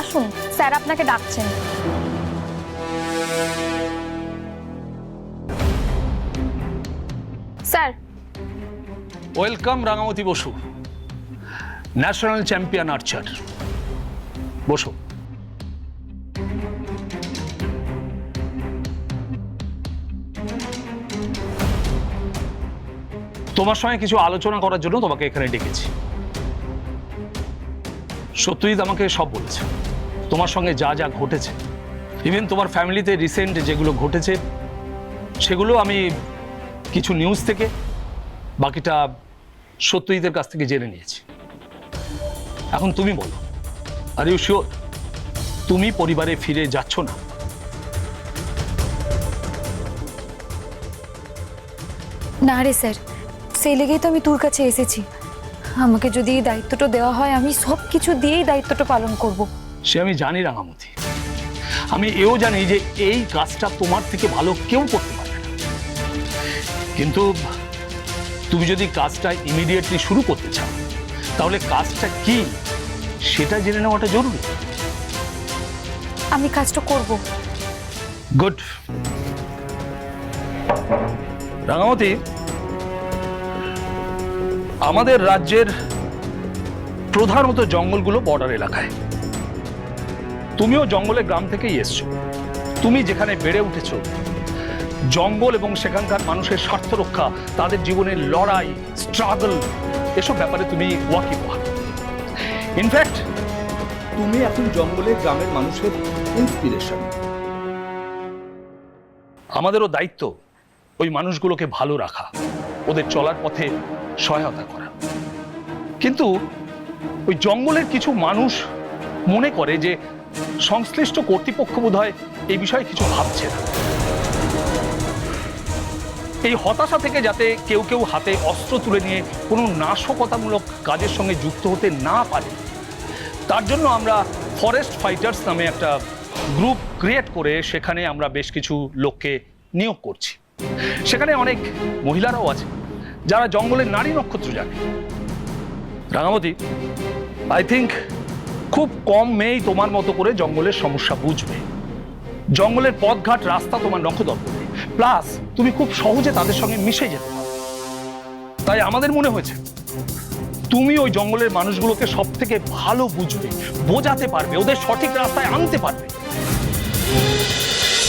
আসুন, স্যার আপনাকে ডাকছেন। Sir. Welcome Rangamati Basu, national champion archer. বসো। তোমার সঙ্গে কিছু আলোচনা করার জন্য তোমাকে এখানে ডেকেছি। সত্যজিৎ আমাকে সব বলেছে। তোমার সঙ্গে যা যা ঘটেছে ইভেন তোমার ফ্যামিলিতে রিসেন্ট যেগুলো ঘটেছে, সেগুলো আমি কিছু নিউজ থেকে, বাকিটা সত্যজিতের কাছ থেকে জেনে নিয়েছি। এখন তুমি বলো আর ইউ শিওর তুমি পরিবারে ফিরে যাচ্ছ না? না রে স্যার, সেই লেগেই তো আমি তোর কাছে এসেছি। আমাকে যদি এই দায়িত্বটা দেওয়া হয় আমি সব কিছু দিয়েই দায়িত্বটা পালন করব। সে আমি জানি রাঙামতি আমি এও জানি যে এই কাজটা তোমার থেকে ভালো কেউ করতে পারবে না কিন্তু তুমি যদি কাজটা ইমিডিয়েটলি শুরু করতে চাও তাহলে কাজটা কি সেটা জেনে নেওয়াটা জরুরি আমি কাজটা করব। গুড রাঙামতি আমাদের রাজ্যের প্রধানত জঙ্গলগুলো বর্ডার এলাকায়। তুমিও জঙ্গলের গ্রাম থেকেই এসছো। তুমি যেখানে বেড়ে উঠেছ, জঙ্গল এবং সেখানকার মানুষের স্বার্থ রক্ষা, তাদের জীবনের লড়াই স্ট্রাগল এসব ব্যাপারে তুমি ওয়াকিবহাল। ইনফ্যাক্ট তুমি এখন জঙ্গলে গ্রামের মানুষের ইন্সপিরেশন আমাদেরও দায়িত্ব ওই মানুষগুলোকে ভালো রাখা, ওদের চলার পথে সহায়তা করা। কিন্তু ওই জঙ্গলের কিছু মানুষ মনে করে যে সংশ্লিষ্ট কর্তৃপক্ষ বোধহয় এই বিষয়ে কিছু ভাবছে না। এই হতাশা থেকে যাতে কেউ কেউ হাতে অস্ত্র তুলে নিয়ে কোনো নাশকতামূলক কাজের সঙ্গে যুক্ত হতে না পারে, তার জন্য আমরা ফরেস্ট ফাইটার্স নামে একটা গ্রুপ ক্রিয়েট করে সেখানে আমরা বেশ কিছু লোককে নিয়োগ করছি। সেখানে অনেক মহিলারাও আছে যারা জঙ্গলের নারী নক্ষত্র জানে। রাঙামতি আই থিঙ্ক খুব কম মেয়েই তোমার মতো করে জঙ্গলের সমস্যা বুঝবে। জঙ্গলের পথঘাট রাস্তা তোমার নখদর্পণে। প্লাস তুমি খুব সহজে তাদের সঙ্গে মিশে যেতে তাই আমাদের মনে হয়েছে, তুমি ওই জঙ্গলের মানুষগুলোকে সব থেকে ভালো বুঝবে, বোঝাতে পারবে, ওদের সঠিক রাস্তায় আনতে পারবে।